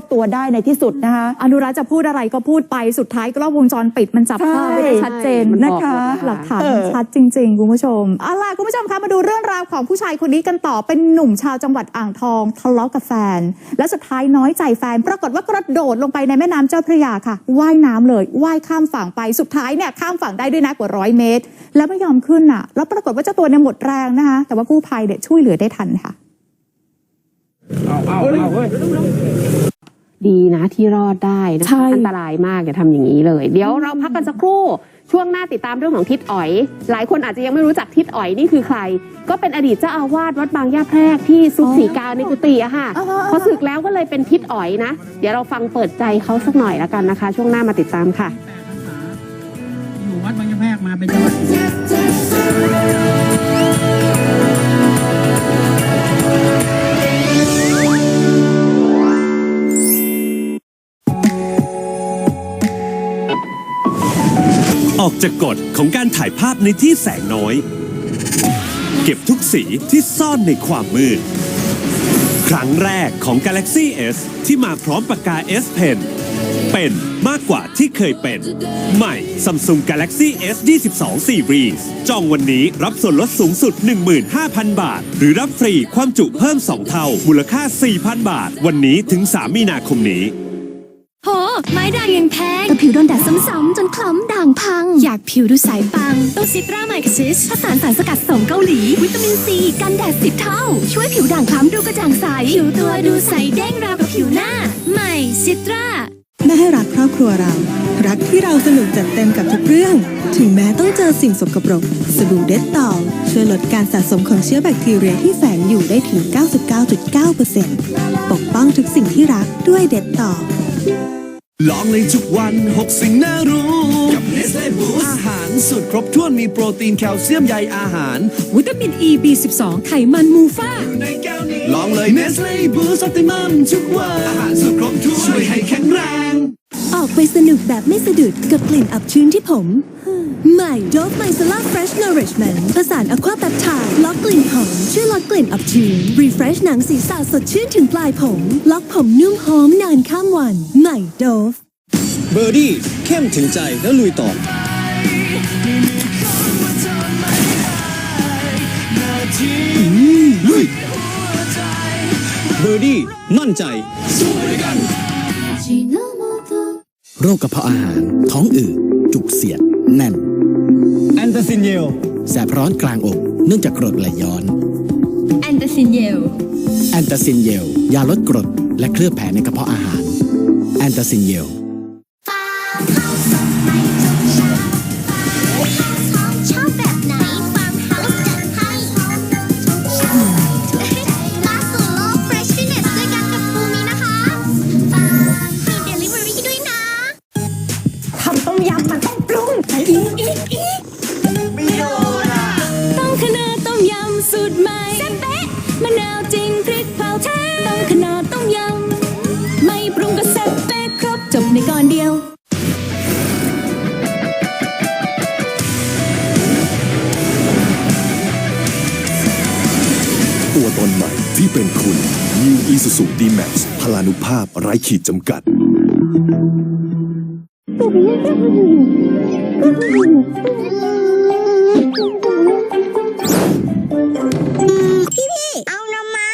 บตัวได้ในที่สุดนะคะ อนุรักษ์จะพูดอะไรก็พูดไปสุดท้ายกล้องวงจรปิดมันจับภาพไว้ได้ชัดเจนมันบอกนะคะหมดนะคะ หลักฐานเออมันชัดจริง ๆ คุณผู้ชมเอาล่ะคุณผู้ชมคะมาดูเรื่องราวของผู้ชายคนนี้กันต่อเป็นหนุ่มชาวจังหวัดอ่างทองทะเลาะกับแฟน และสุดท้ายน้อยใจแฟน ปรากฏว่ากระโดดลงไปในแม่น้ำเจ้าพระยาค่ะว่ายน้ำเลยว่ายข้ามฝั่งไปสุดท้ายเนี่ยข้ามฝั่งได้ด้วยนะกว่าร้อยเมตร แล้วไม่ยอมขึ้นอะ แล้วปรากฏว่าเจ้าตัวเนี่ยหมดแรงนะคะ แต่ว่ากู้ภัยเนี่ยช่วยเหลือได้ทันค่ะ ดีนะที่รอดได้นะใช่คะอันตรายมากอย่าทำอย่างนี้เลย เดี๋ยวเราพักกันสักครู่ช่วงหน้าติดตามเรื่องของทิศอ๋อย หลายคนอาจจะยังไม่รู้จักทิศอ๋อยนี่คือใคร ก็เป็นอดีตเจ้าอาวาสวัดบางย่าแพรกที่ซุกสีกาในกุฏิอะค่ะอ๋ออ๋อพอศึกแล้วก็เลยเป็นทิศอ๋อยนะ เดี๋ยวเราฟังเปิดใจเขาสักหน่อยแล้วกันนะคะ ช่วงหน้ามาติดตามค่ะอยู่วัดบางยะแพรกมาเป็นจังหวัด จากกฎของการถ่ายภาพในที่แสงน้อย เก็บทุกสีที่ซ่อนในความมืด ครั้งแรกของ Galaxy S ที่มาพร้อมปากกา S Pen เป็นมากกว่าที่เคยเป็น ใหม่ Samsung Galaxy S 22 Series จองวันนี้รับส่วนลดสูงสุด 15,000 บาท หรือรับฟรีความจุเพิ่ม 2 เท่า มูลค่า 4,000 บาท วันนี้ถึง 3 มีนาคมนี้ โห ไม้ด่างยังแพงแต่ผิวโดนแดดซ้ำๆจนคล้ำด่างพัง อยากผิวดูใสปัง ต้องซิตราไมค์ซิสผสานสารสกัดสมเกาหลี วิตามินซี กันแดดสิบเท่า ช่วยผิวด่างคล้ำดูกระจ่างใส ผิวตัวดูใสเด้งราวกับผิวหน้า ใหม่ซิตราแม่ให้รักครอบครัวเรา รักที่เราสนุกจัดเต็มกับทุกเรื่อง ถึงแม้ต้องเจอสิ่งสกปรก สบู่เด็ดต่อช่วยลดการสะสมของเชื้อแบคทีเรียที่แฝงอยู่ได้ถึง 99.9%ปกป้องทุกสิ่งที่รักด้วยเด็ดต่อ ลองเลยทุกวัน 6 สิ่งน่ารู้ กับ Nestle Boost อาหารสุดครบถ้วนมีโปรตีนแคลเซียมใยอาหาร วิตามิน E B12 ไขมันมูฟ่าในแก้วนี้ ลองเลย Nestle Boost Optimum ทุกวัน อาหารสุดครบถ้วนช่วยให้แข็งแรง ออกไปสนุกแบบไม่สะดุดกับกลิ่นอับชื้นที่ผม ใหม่ Dove Micellar Fresh Nourishment ผสานอะควาแปปไทด์ล็อกกลิ่นหอม ช่วยลดกลิ่นอับชื้น Refresh หนังศีรษะสดชื่นถึงปลายผม ล็อกผมนุ่มหอมนานข้ามวัน ใหม่ Dove เบอร์ดี้เข้มถึงใจแล้วลุยต่อ ลุย เบอร์ดี้มั่นใจ โรคกระเพาะอาหาร ท้องอืดจุกเสียด แน่น แอนตาซินเยล แสบร้อนกลางอก เนื่องจากกรดไหลย้อน แอนตาซินเยล แอนตาซินเยล ยาลดกรด และเคลือบแผลในกระเพาะอาหาร แอนตาซินเยล ที่เป็นคุณ New Isuzu D-Max พลานุภาพไร้ขีดจำกัดเอานำมา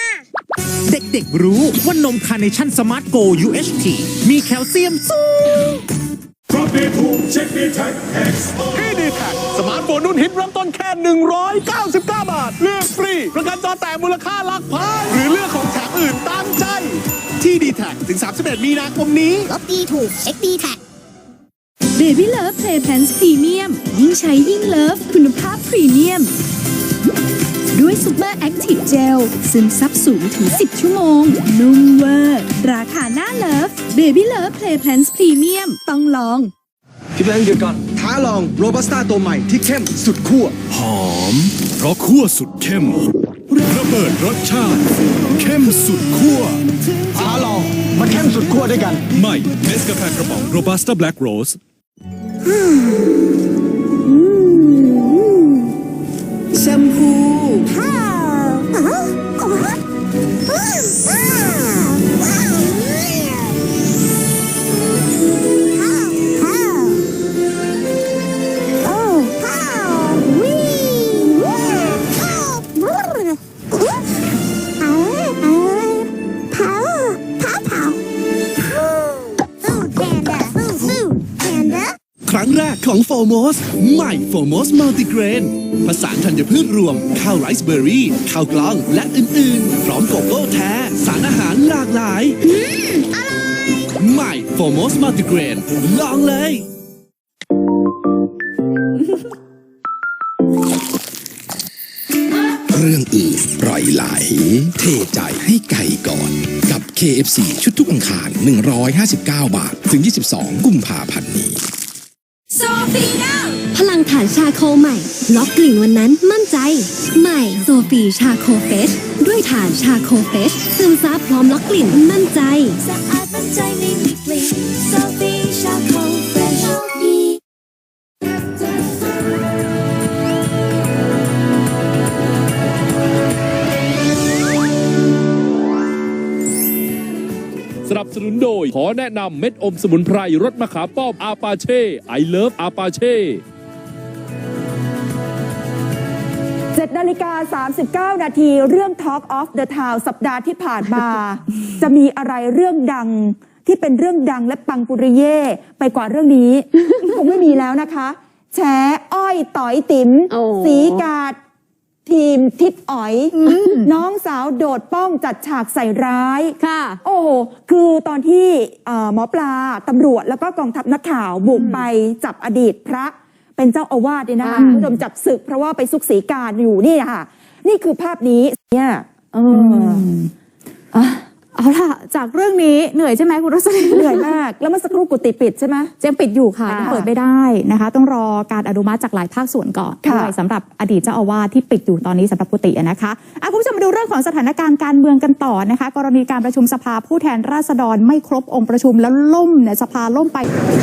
เด็กๆรู้ว่านมคาร์เนชั่นสมาร์ทโก UHT มีแคลเซียมสูง สมาร์ทโฟนรุ่นฮิตเริ่มต้นแค่ 199 บาท เลือกฟรี ประกันจอแต่มูลค่าหลักพันหรือเลือกของแถมอื่นตามใจ ที่ดีแท็ถึง 31 มีนาคมนี้ลบดีถูก XD Tag Baby Love Play Pants Premium ยิ่งใช้ยิ่งเลิฟคุณภาพพรีเมียม ด้วยซูเปอร์แอคทีฟเจลซึมซับสูงถึง 10 ชั่วโมง นุ่มเวอร์ ราคาหน้าเลิฟ Baby Love Play Pants Premium ต้องลอง พี่แบงค์เดี๋ยวก่อน ท้าลองโรบัสต้าตัวใหม่ที่เข้มสุดขั้วหอม เพราะคั่วสุดเข้มระเบิดรสชาติ เข้มสุดคั่วท้าลองมาเข้มสุดขั้วด้วยกัน ใหม่เนสกาแฟกระป๋องโรบัสต้าแบล็กโรสแชม รั้งแรกของโฟโมสใหม่โฟโมสมัลติเกรนผสานธัญพืชรวม ข้าวไรซ์เบอร์รี่ ข้าวกล้อง และอื่น ๆ พร้อมโกโก้แท้ สารอาหารหลากหลายใหม่โฟโมสมัลติเกรนลองเลย เรื่องอื่นปล่อยไหล เทใจให้ไก่ก่อน กับ KFC ชุดทุกอังคาร 159 บาท ถึง 22 กุมภาพันธ์นี้ พลังฐานชาโคใหม่ ล็อกกลิ่นวันนั้นมั่นใจ ใหม่โซฟีชาโคเฟสด้วยฐานชาโคเฟสซึมซับพร้อมล็อกกลิ่นมั่นใจสะอาดมั่นใจไม่มีกลิ่นโซฟีชาโค สนับสนุนโดย ขอแนะนำเม็ดอมสมุนไพรรสมะขามป้อมอาปาเช่ไอเลิฟอาปาเช่7นาฬิกา 39 นาที เรื่อง Talk of the Town สัปดาห์ที่ผ่านมา จะมีอะไรเรื่องดังที่เป็นเรื่องดังและปังปุริเย่ไปกว่าเรื่องนี้ คงไม่มีแล้วนะคะ แฉอ้อยต่อยติ๋มโอ้สีกาด ทีมทิศอ๋อย น้องสาวโดดป้องจัดฉากใส่ร้าย ค่ะ โอ้โหคือตอนที่เอ่อหมอปลาตำรวจแล้วก็กองทัพนักข่าวบุกไปจับอดีตพระเป็นเจ้าอาวาสเนี่ยนะคะอืมคุณผู้ชมจับศึกเพราะว่าไปซุกสีการอยู่นี่ค่ะ นี่คือภาพนี้เนี่ยเอออะ เอาล่ะ จากเรื่องนี้เหนื่อยใช่ไหมคุณรสลินเหนื่อยมาก แล้วเมื่อสักครู่กุฏิปิดใช่ไหมยังปิดอยู่ค่ะค่ะยังเปิดไม่ได้นะคะ ต้องรอการอนุมัติจากหลายภาคส่วนก่อนค่ะด้วยสำหรับอดีตเจ้าอาวาสที่ปิดอยู่ตอนนี้สำหรับกุฏิอะนะคะอะคุณผู้ชมมาดูเรื่องของสถานการณ์การเมืองกันต่อนะคะ กรณีการประชุมสภาผู้แทนราษฎรไม่ครบองค์ประชุมแล้วล่มเนี่ยสภาล่มไปนักข่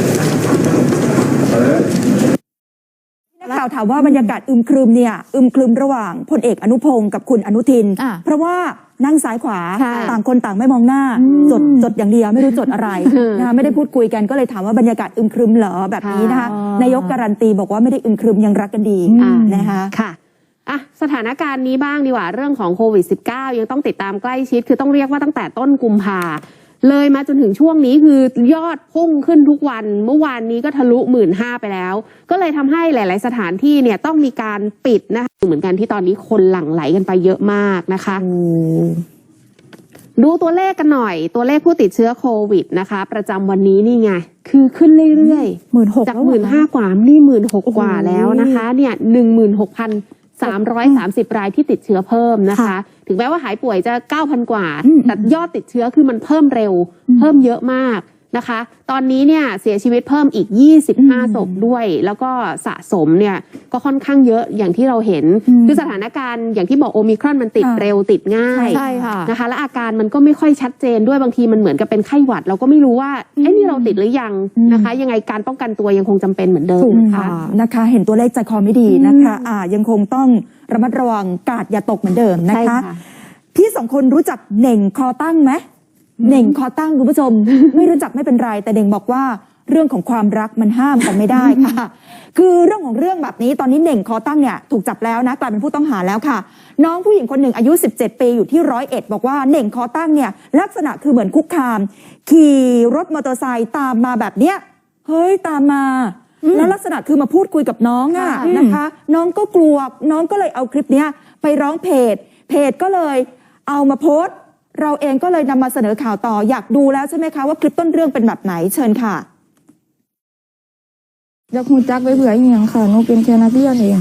าวถามว่าบรรยากาศอึมครึมเนี่ยอึมครึมระหว่างพลเอกอนุพงศ์กับคุณอนุทิน อะเพราะว่านั่งซ้ายขวาค่ะต่างคนต่างไม่มองหน้า จดจดอย่างเดียวไม่รู้จดอะไรอืมนะคะไม่ได้พูดคุยกันก็เลยถามว่าบรรยากาศอึมครึมเหรอแบบนี้นะคะอ๋อนายกการันตีบอกว่าไม่ได้อึมครึมยังรักกันดีอ่า นะคะ ค่ะอะ สถานการณ์นี้บ้างดีกว่าเรื่องของโควิด -19 ยังต้องติดตามใกล้ชิด คือต้องเรียกว่าตั้งแต่ต้นกุมภา เลยมาจนถึงช่วงนี้คือยอดพุ่งขึ้นทุกวัน เมื่อวานนี้ก็ทะลุหมื่นห้าไปแล้ว ก็เลยทำให้หลาย ๆ สถานที่เนี่ยต้องมีการปิดนะคะเหมือนกันที่ตอนนี้คนหลั่งไหลกันไปเยอะมากนะคะดูตัวเลขกันหน่อย ตัวเลขผู้ติดเชื้อโควิดนะคะ ประจำวันนี้นี่ไง คือขึ้นเรื่อยๆหมื่นหกจากหมื่นห้ากว่านี่หมื่นหกกว่าแล้วนะคะ เนี่ยหนึ่งหมื่นหกพัน สามร้อยสามสิบรายที่ติดเชื้อเพิ่มนะคะ ค่ะถึงแม้ว่าหายป่วยจะเก้าพันกว่า อืมแต่ยอดติดเชื้อคือมันเพิ่มเร็ว เพิ่มเยอะมาก นะคะ ตอนนี้เนี่ยเสียชีวิตเพิ่มอีก 25ศพด้วย แล้วก็สะสมเนี่ยก็ค่อนข้างเยอะอย่างที่เราเห็น คือสถานการณ์อย่างที่บอกโอมิครอนมันติดค่ะเร็วติดง่ายใช่ค่ะนะคะ และอาการมันก็ไม่ค่อยชัดเจนด้วยบางทีมันเหมือนกับเป็นไข้หวัด เราก็ไม่รู้ว่าเอ้นี่เราติดหรือยังนะคะ ยังไงการป้องกันตัวยังคงจำเป็นเหมือนเดิมถูกนะคะค่ะนะคะ เห็นตัวเลขใจคอไม่ดีนะคะอ่ายังคงต้องระมัดระวังกาดอย่าตกเหมือนเดิมนะใช่คะค่ะพี่สองคนรู้จักเหน่งคอตั้งไหม เหน่งคอตั้งคุณผู้ชม ไม่รู้จักไม่เป็นไร แต่เด่งบอกว่าเรื่องของความรักมันห้ามกันไม่ได้ค่ะ คือเรื่องของเรื่องแบบนี้ตอนนี้เหน่งคอตั้งเนี่ยถูกจับแล้วนะกลายเป็นผู้ต้องหาแล้วค่ะ น้องผู้หญิงคนหนึ่งอายุ 17 ปีอยู่ที่ร้อยเอ็ดบอกว่าเหน่งคอตั้งเนี่ยลักษณะคือเหมือนคุกคาม ขี่รถมอเตอร์ไซค์ตามมาแบบเนี้ยเฮ้ยตามมาแล้วลักษณะคือมาพูดคุยกับน้องอะค่ะนะคะ น้องก็กลัวน้องก็เลยเอาคลิปเนี้ยไปร้องเพจ เพจก็เลยเอามาโพสต์ เราเองก็เลยนำมาเสนอข่าวต่ออยากดูแล้วใช่ไหมคะว่าคลิปต้นเรื่องเป็นแบบไหนเชิญค่ะอยากหูจักไปเผื่ออีหยังค่ะหนูเป็นแค่นักเรียนเอง